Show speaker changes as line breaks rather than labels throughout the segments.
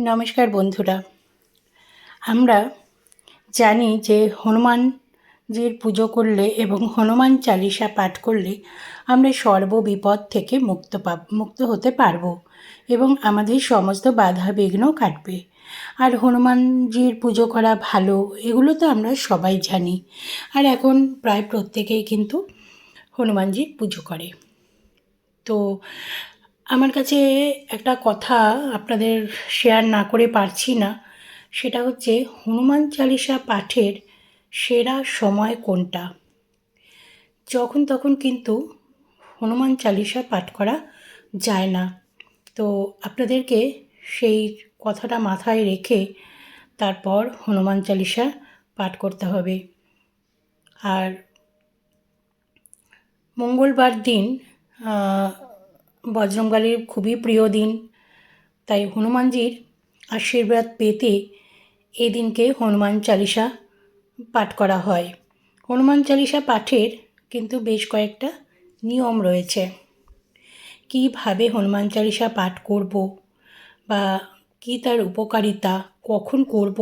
নমস্কার বন্ধুরা। আমরা জানি যে হনুমানজির পুজো করলে এবং হনুমান চালিসা পাঠ করলে আমরা সর্ব বিপদ থেকে মুক্ত পাব, মুক্ত হতে পারব এবং আমাদের সমস্ত বাধা বিঘ্ন কাটবে। আর হনুমানজির পুজো করা ভালো, এগুলো তো আমরা সবাই জানি। আর এখন প্রায় প্রত্যেকেই কিন্তু হনুমানজির পুজো করে। তো আমার কাছে একটা কথা আপনাদের শেয়ার না করে পারছি না। সেটা হচ্ছে, হনুমান চালিসা পাঠের সেরা সময় কোনটা? যখন তখন কিন্তু হনুমান চালিসা পাঠ করা যায় না। তো আপনাদেরকে সেই কথাটা মাথায় রেখে তারপর হনুমান চালিসা পাঠ করতে হবে। আর মঙ্গলবার দিন বজরংবলীর খুবই প্রিয় দিন। তাই হনুমানজির আশীর্বাদ পেতে এই দিনকে হনুমান চালিসা পাঠ করা হয়। হনুমান চালিসা পাঠের কিন্তু বেশ কয়েকটা নিয়ম রয়েছে। কীভাবে হনুমান চালিসা পাঠ করব বা কী তার উপকারিতা, কখন করব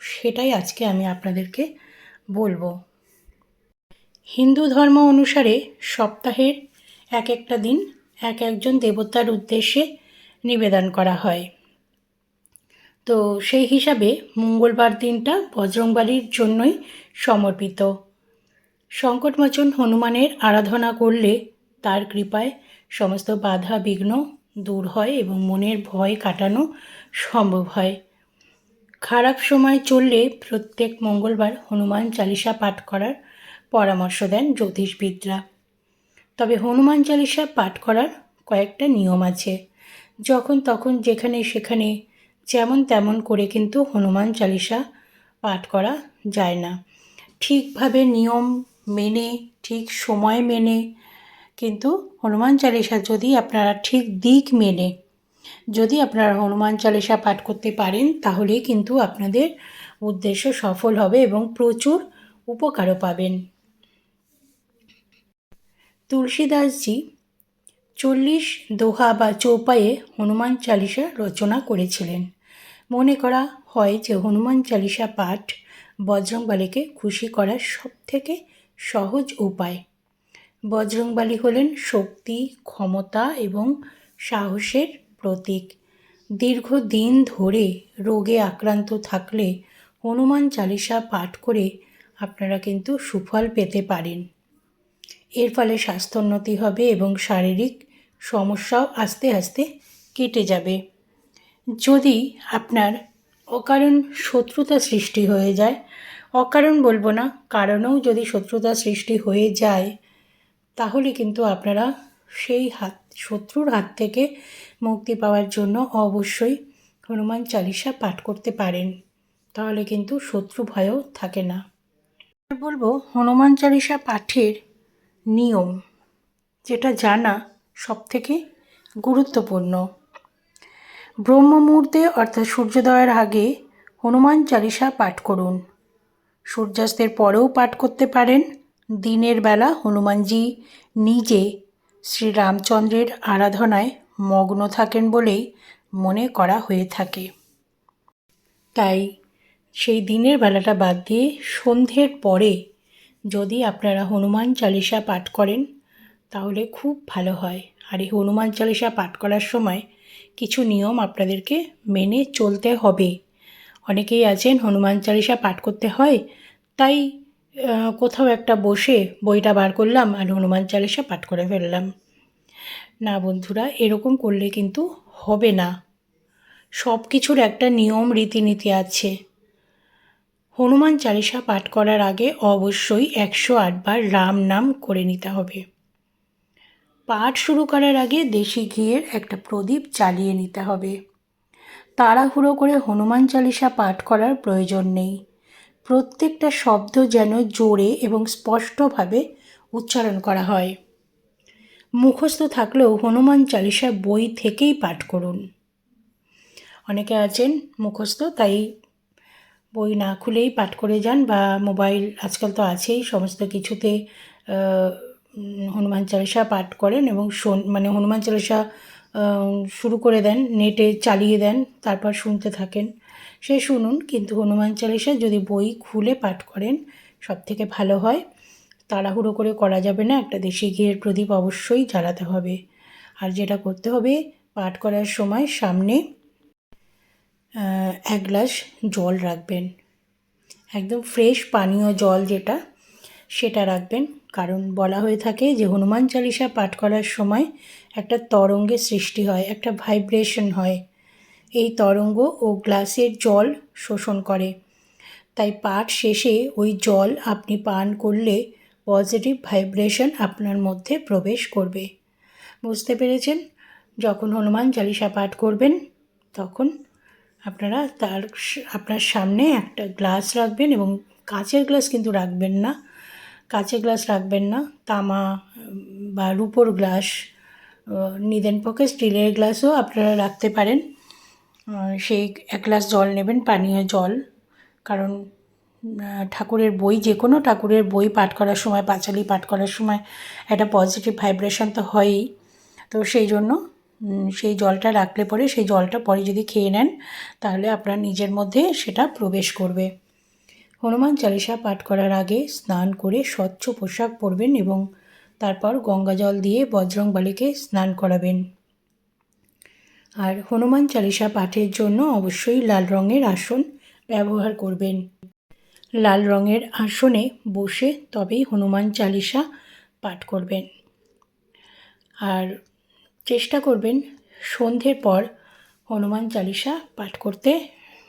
সেটাই আজকে আমি আপনাদেরকে বলব। হিন্দু ধর্ম অনুসারে সপ্তাহের এক একটা দিন এক একজন দেবতার উদ্দেশ্যে নিবেদন করা হয়। তো সেই হিসাবে মঙ্গলবার দিনটা বজরংবালির জন্যই সমর্পিত। সংকটমোচন হনুমানের আরাধনা করলে তার কৃপায় সমস্ত বাধা বিঘ্ন দূর হয় এবং মনের ভয় কাটানো সম্ভব হয়। খারাপ সময় চললে প্রত্যেক মঙ্গলবার হনুমান চালিসা পাঠ করার পরামর্শ দেন জ্যোতিষবিদরা। তবে হনুমান চালিসা পাঠ করার কয়েকটা নিয়ম আছে। যখন তখন যেখানে সেখানে যেমন তেমন করে কিন্তু হনুমান চালিসা পাঠ করা যায় না। ঠিকভাবে নিয়ম মেনে, ঠিক সময় মেনে কিন্তু হনুমান চালিসা যদি আপনারা ঠিক দিক মেনে, যদি আপনারা হনুমান চালিসা পাঠ করতে পারেন, তাহলেই কিন্তু আপনাদের উদ্দেশ্য সফল হবে এবং প্রচুর উপকারও পাবেন। তুলসীদাসজি চল্লিশ দোহা বা চৌপায়ে হনুমান চালিসা রচনা করেছিলেন। মনে করা হয় যে হনুমান চালিসা পাঠ বজরংবালিকে খুশি করার সবথেকে সহজ উপায়। বজরংবালী হলেন শক্তি, ক্ষমতা এবং সাহসের প্রতীক। দীর্ঘদিন ধরে রোগে আক্রান্ত থাকলে হনুমান চালিসা পাঠ করে আপনারা কিন্তু সুফল পেতে পারেন। এর ফলে স্বাস্থ্যোন্নতি হবে এবং শারীরিক সমস্যাও আস্তে আস্তে কেটে যাবে। যদি আপনার অকারণ শত্রুতা সৃষ্টি হয়ে যায়, অকারণ বলব না, কারণেও যদি শত্রুতা সৃষ্টি হয়ে যায়, তাহলে কিন্তু আপনারা সেই হাত, শত্রুর হাত থেকে মুক্তি পাওয়ার জন্য অবশ্যই হনুমান চালিসা পাঠ করতে পারেন। তাহলে কিন্তু শত্রু ভয়ও থাকে না। বলব, হনুমান চালিসা পাঠের নিয়ম যেটা জানা সবথেকে গুরুত্বপূর্ণ। ব্রহ্ম মুহূর্তে অর্থাৎ সূর্যোদয়ের আগে হনুমান চালিসা পাঠ করুন। সূর্যাস্তের পরেও পাঠ করতে পারেন। দিনের বেলা হনুমানজি নিজে শ্রীরামচন্দ্রের আরাধনায় মগ্ন থাকেন বলেই মনে করা হয়ে থাকে। তাই সেই দিনের বেলাটা বাদ দিয়ে সন্ধ্যের পরে যদি আপনারা হনুমান চালিসা পাঠ করেন, তাহলে খুব ভালো হয়। আর এই হনুমান চালিসা পাঠ করার সময় কিছু নিয়ম আপনাদেরকে মেনে চলতে হবে। অনেকেই আছেন, হনুমান চালিসা পাঠ করতে হয়, তাই কোথাও একটা বসে বইটা বার করলাম আর হনুমান চালিসা পাঠ করে ফেললাম। না বন্ধুরা, এরকম করলে কিন্তু হবে না। সব কিছুর একটা নিয়ম, রীতিনীতি আছে। হনুমান চালিসা পাঠ করার আগে অবশ্যই একশো আটবার রাম নাম করে নিতে হবে। পাঠ শুরু করার আগে দেশি ঘিয়ের একটা প্রদীপ জ্বালিয়ে নিতে হবে। তাড়াহুড়ো করে হনুমান চালিসা পাঠ করার প্রয়োজন নেই। প্রত্যেকটা শব্দ যেন জোরে এবং স্পষ্টভাবে উচ্চারণ করা হয়। মুখস্থ থাকলেও হনুমান চালিসা বই থেকেই পাঠ করুন। অনেকে আছেন মুখস্থ, তাই বই না খুলেই পাঠ করে যান বা মোবাইল আজকাল তো আছেই, সমস্ত কিছুতে হনুমান চালিসা পাঠ করেন এবং শোন মানে হনুমান চালিসা শুরু করে দেন, নেটে চালিয়ে দেন, তারপর শুনতে থাকেন। সে শুনুন, কিন্তু হনুমান চালিসা যদি বই খুলে পাঠ করেন সব থেকে ভালো হয়। তাড়াহুড়ো করে করা যাবে না, একটা দেশি ঘিয়ের প্রদীপ অবশ্যই জ্বালাতে হবে। আর যেটা করতে হবে, পাঠ করার সময় সামনে এক গ্লাস জল রাখবেন। একদম ফ্রেশ পানীয় জল যেটা, সেটা রাখবেন। কারণ বলা হয়ে থাকে যে হনুমান চালিসা পাঠ করার সময় একটা তরঙ্গের সৃষ্টি হয়, একটা ভাইব্রেশন হয়। এই তরঙ্গ ও গ্লাসের জল শোষণ করে। তাই পাঠ শেষে ওই জল আপনি পান করলে পজিটিভ ভাইব্রেশন আপনার মধ্যে প্রবেশ করবে। বুঝতে পেরেছেন? যখন হনুমান চালিসা পাঠ করবেন, তখন আপনারা তার আপনার সামনে একটা গ্লাস রাখবেন এবং কাঁচের গ্লাস কিন্তু রাখবেন না। কাঁচের গ্লাস রাখবেন না, তামা বা রুপোর গ্লাস নিদেন পক্ষে স্টিলের গ্লাসও আপনারা রাখতে পারেন। সেই এক গ্লাস জল নেবেন, পানীয় জল। কারণ ঠাকুরের বই, যে কোনো ঠাকুরের বই পাঠ করার সময়, পাঁচালি পাঠ করার সময় একটা পজিটিভ ভাইব্রেশন তো হয়ই। তো সেই জন্য সেই জলটা রাখলে পরে, সেই জলটা পরে যদি খেয়ে নেন, তাহলে আপনার নিজের মধ্যে সেটা প্রবেশ করবে। হনুমান চালিসা পাঠ করার আগে স্নান করে স্বচ্ছ পোশাক পরবেন এবং তারপর গঙ্গা জল দিয়ে বজরং বালিকে স্নান করাবেন। আর হনুমান চালিসা পাঠের জন্য অবশ্যই লাল রঙের আসন ব্যবহার করবেন। লাল রঙের আসনে বসে তবেই হনুমান চালিসা পাঠ করবেন। আর চেষ্টা করবেন সন্ধ্যের পর হনুমান চালিসা পাঠ করতে,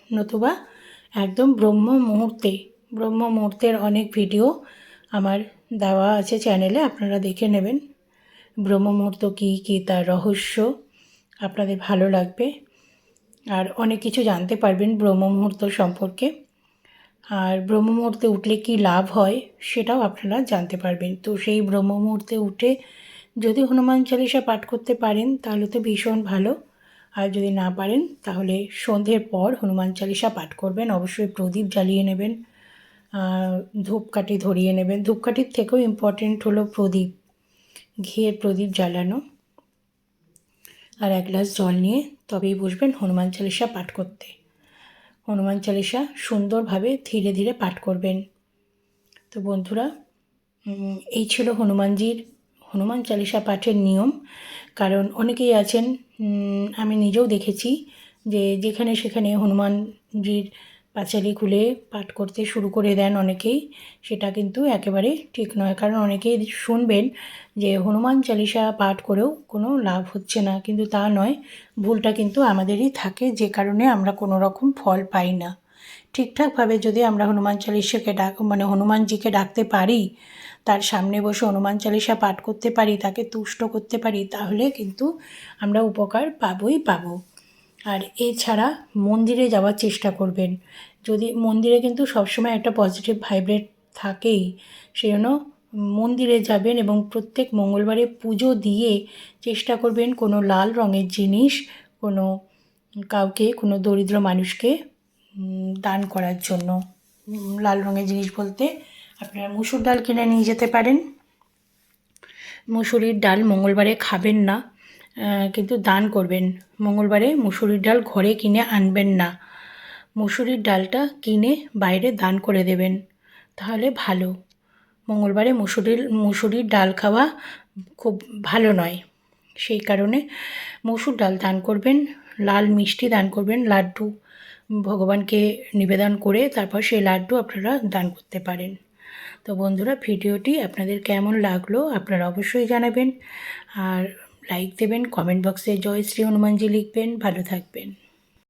নতুবা একদম ব্রহ্ম মুহূর্তে, ব্রহ্ম মুহূর্তের অনেক ভিডিও আমার দেওয়া আছে চ্যানেলে, আপনারা দেখে নেবেন। ব্রহ্ম মুহূর্ত কী কী তার রহস্য, আপনাদের ভালো লাগবে। আর অনেক কিছু জানতে পারবেন ব্রহ্ম মুহূর্ত সম্পর্কে। আর ব্রহ্ম মুহূর্তে উঠলে কী লাভ হয়, সেটাও আপনারা জানতে পারবেন। তো সেই ব্রহ্ম মুহূর্তে উঠে যদি হনুমান চালিসা পাঠ করতে পারেন, তাহলে তো ভীষণ ভালো। আর যদি না পারেন, তাহলে সন্ধ্যের পর হনুমান চালিসা পাঠ করবেন। অবশ্যই প্রদীপ জ্বালিয়ে নেবেন ধূপকাঠি ধরিয়ে নেবেন। ধূপকাঠির থেকেও ইম্পর্টেন্ট হলো প্রদীপ, ঘিয়ের প্রদীপ জ্বালানো। আর এক গ্লাস জল নিয়ে তবেই বসবেন হনুমান চালিসা পাঠ করতে। হনুমান চালিসা সুন্দরভাবে ধীরে ধীরে পাঠ করবেন। তো বন্ধুরা এই ছিল হনুমানজির হনুমান চালিসা পাঠের নিয়ম। কারণ অনেকেই আছেন আমি নিজেও দেখেছি যে যেখানে সেখানে হনুমানজির পাঁচালি খুলে পাঠ করতে শুরু করে দেন অনেকেই। সেটা কিন্তু একেবারে ঠিক নয়। কারণ অনেকেই শুনবেন যে হনুমান চালিসা পাঠ করেও কোনো লাভ হচ্ছে না। কিন্তু তা নয়, ভুলটা কিন্তু আমাদেরই থাকে। যে কারণে আমরা কোনো রকম ফল পাই না। ঠিকঠাকভাবে যদি আমরা হনুমান চালিসাকে ডাক মানে হনুমানজিকে ডাকতে পারি, তার সামনে বসে হনুমান চালিসা পাঠ করতে পারি, তাকে তুষ্ট করতে পারি, তাহলে কিন্তু আমরা উপকার পাবই পাবো। আর এছাড়া মন্দিরে যাওয়ার চেষ্টা করবেন। যদি মন্দিরে কিন্তু সবসময় একটা পজিটিভ ভাইব্রেট থাকেই সেই জন্য মন্দিরে যাবেন এবং প্রত্যেক মঙ্গলবারে পুজো দিয়ে চেষ্টা করবেন কোনো লাল রঙের জিনিস, কোনো কাউকে, কোনো দরিদ্র মানুষকে দান করার জন্য। লাল রঙের জিনিস বলতে আপনারা মুসুর ডাল কিনে নিয়ে যেতে পারেন। মুসুরির ডাল মঙ্গলবারে খাবেন না কিন্তু দান করবেন। মঙ্গলবারে মুসুরির ডাল ঘরে কিনে আনবেন না। মুসুরির ডালটা কিনে বাইরে দান করে দেবেন, তাহলে ভালো। মঙ্গলবারে মুসুরির মুসুরির ডাল খাওয়া খুব ভালো নয়। সেই কারণে মুসুর ডাল দান করবেন, লাল মিষ্টি দান করবেন, লাড্ডু ভগবানকে নিবেদন করে তারপর সেই লাড্ডু আপনারা দান করতে পারেন। তো বন্ধুরা, ভিডিওটি আপনাদের কেমন লাগল আপনারা অবশ্যই জানাবেন। আর লাইক দেবেন কমেন্ট বক্সে জয় শ্রী হনুমানজি লিখবেন। ভালো থাকবেন।